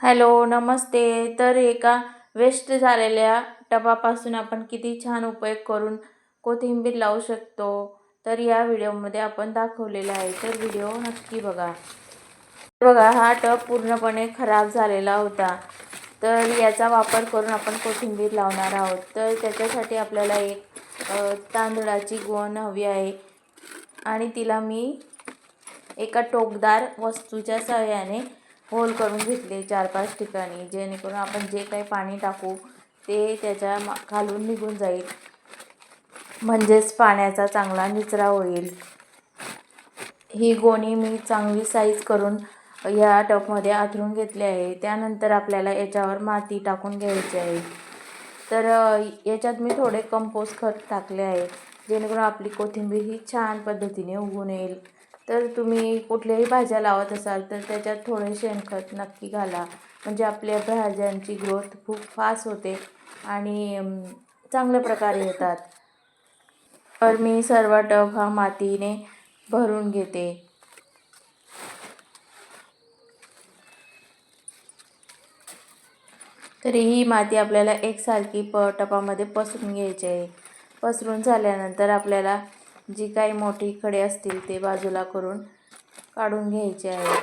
Hello नमस्ते. तर एका waste झालेल्या टबापासून आपण किती छान उपयोग करून कोथिंबीर लावू शकतो? तर या व्हिडिओमध्ये आपण दाखवलेला आहे. तर व्हिडिओ नक्की बघा. बघा हा टब पूर्णपणे खराब झालेला होता. तर याचा वापर करून आपण कोथिंबीर लावणार आहोत. तर त्याच्यासाठी आपल्याला एक तांदळाची गोण हवी आहे. आणि तिला मी एका टोकदार वस्तूच्या सहाय्याने होल करून घेतले चार पाच ठिकाणी जेणेकरून आपण जे काही पाणी टाकू ते त्याच्या मा खालून निघून जाईल. म्हणजेच पाण्याचा चांगला निचरा होईल. ही गोणी मी चांगली साईज करून या टपमध्ये आथरून घेतली आहे. त्यानंतर आपल्याला याच्यावर माती टाकून घ्यायची आहे. तर याच्यात मी थोडे कंपोस्ट खत टाकले आहे जेणेकरून आपली कोथिंबीर ही छान पद्धतीने उगून येईल तर तुम्ही कुठल्याही भाज्या लावत असाल तर त्याच्यात थोडे शेणखत नक्की घाला. म्हणजे आपल्या भाज्यांची ग्रोथ खूप फास्ट होते आणि चांगल्या प्रकारे येतात. तर मी सर्व टब हा मातीने भरून घेते. तर ही माती आपल्याला एकसारखी प टपामध्ये पसरून घ्यायची आहे. पसरून झाल्यानंतर आपल्याला जी काही मोठी खडे असतील ते बाजूला करून काढून घ्यायचे आहे.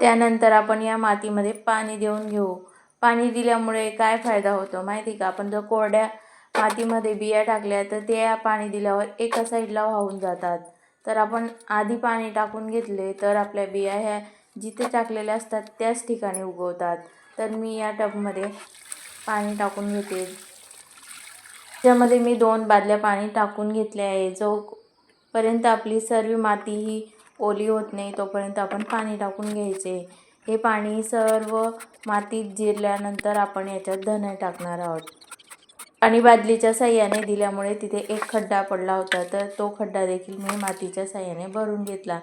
त्यानंतर आपण या मातीमध्ये पाणी देऊन घेऊ. पाणी दिल्यामुळे काय फायदा होतो माहिती का? आपण जर कोरड्या मातीमध्ये बिया टाकल्या तर त्या पाणी दिल्यावर एका साईडला वाहून जातात. तर आपण आधी पाणी टाकून घेतले तर आपल्या बिया ह्या जिथे टाकलेल्या असतात त्याच ठिकाणी उगवतात. तर मी या टबमध्ये पाणी टाकून घेते. ज्यामध्ये मी दोन बादल्या पाणी टाकून घेतले आहे. जोपर्यंत आपली सर्व माती ही ओली होत नाही तोपर्यंत आपण पाणी टाकून घ्यायचे. हे पाणी सर्व मातीत जिरल्यानंतर आपण याच्यात धणे टाकणार आहोत. आणि बादलीच्या साह्याने दिल्यामुळे तिथे एक खड्डा पडला होता तर तो खड्डा देखील मी मातीच्या साह्याने भरून घेतला.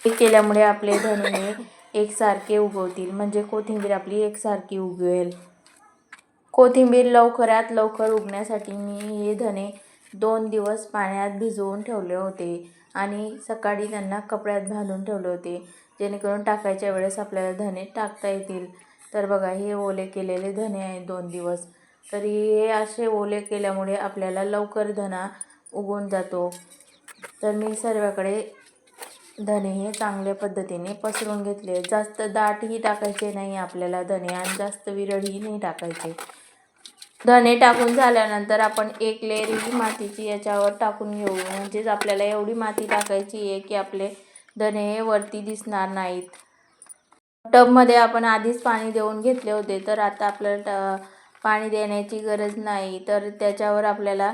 हे केल्यामुळे आपले धणे हे एकसारखे उगवतील म्हणजे कोथिंबीर आपली एकसारखी उगवेल. कोथिंबीर लवकरात लवकर उगण्यासाठी मी हे धणे दोन दिवस पाण्यात भिजवून ठेवले होते आणि सकाळी त्यांना कपड्यात बांधून ठेवले होते. जेणेकरून टाकायच्या वेळेस आपल्याला धणे टाकता येतील. तर बघा हे ओले केलेले धणे आहेत दोन दिवस. तरी हे असे ओले केल्यामुळे आपल्याला लवकर धणा उगून जातो. तर मी सर्वाकडे धणे हे चांगल्या पद्धतीने पसरून घेतले. जास्त दाटही टाकायचे नाही आपल्याला धणे आणि जास्त विरळही नाही टाकायचे. धणे टाकून झाल्यानंतर आपण एक लेअर ही मातीची याच्यावर टाकून घेऊ. म्हणजेच आपल्याला एवढी माती टाकायची आहे की आपले धणे हे वरती दिसणार नाहीत. टबमध्ये आपण आधीच पाणी देऊन घेतले होते तर आता आपल्याला ट पाणी देण्याची गरज नाही. तर त्याच्यावर आपल्याला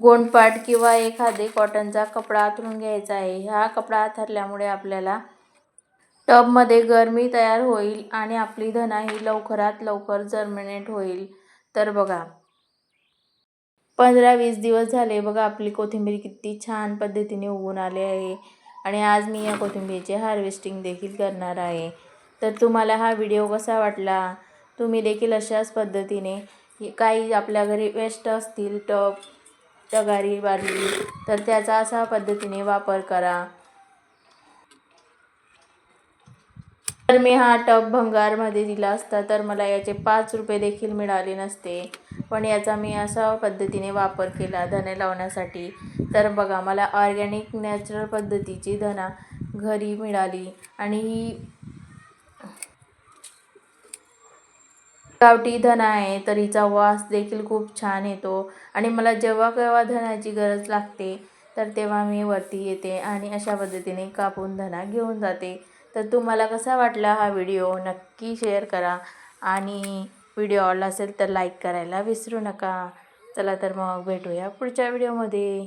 गोंडपाट किंवा एखादे कॉटनचा कपडा आथरून घ्यायचा आहे. हा कपडा आथरल्यामुळे आपल्याला टबमध्ये गरमी तयार होईल आणि आपली धना ही लवकरात लवकर जर्मिनेट होईल. तर बघा. पंधरा वीस दिवस झाले बघा आपली कोथिंबीर किती छान पद्धतीने उगून आली आहे. आणि आज मी या कोथिंबीरचे हार्वेस्टिंग देखील करणार आहे. तर तुम्हाला हा व्हिडिओ कसा वाटला? तुम्ही देखील अशाच पद्धतीने काही आपल्या घरी वेस्ट असतील टप तगारी बारली तर त्याचा असा पद्धतीने वापर करा. जर मी हा टब भंगारमध्ये दिला असता तर मला याचे पाच रुपये देखील मिळाले नसते. पण याचा मी असा पद्धतीने वापर केला धने लावण्यासाठी. तर बघा मला ऑर्गॅनिक नॅचरल पद्धतीची धना घरी मिळाली आणि ही गावठी धना आहे तर हिचा वास देखील खूप छान येतो आणि मला जेव्हा केव्हा धनाची गरज लागते तर तेव्हा मी वरती येते आणि अशा पद्धतीने कापून धना घेऊन जाते. तर तुम्हाला कसा वाटला हा व्हिडिओ? नक्की शेअर करा. आणि व्हिडिओ आवडला असेल तर लाईक करायला विसरू नका. चला तर मग भेटूया पुढच्या व्हिडिओमध्ये.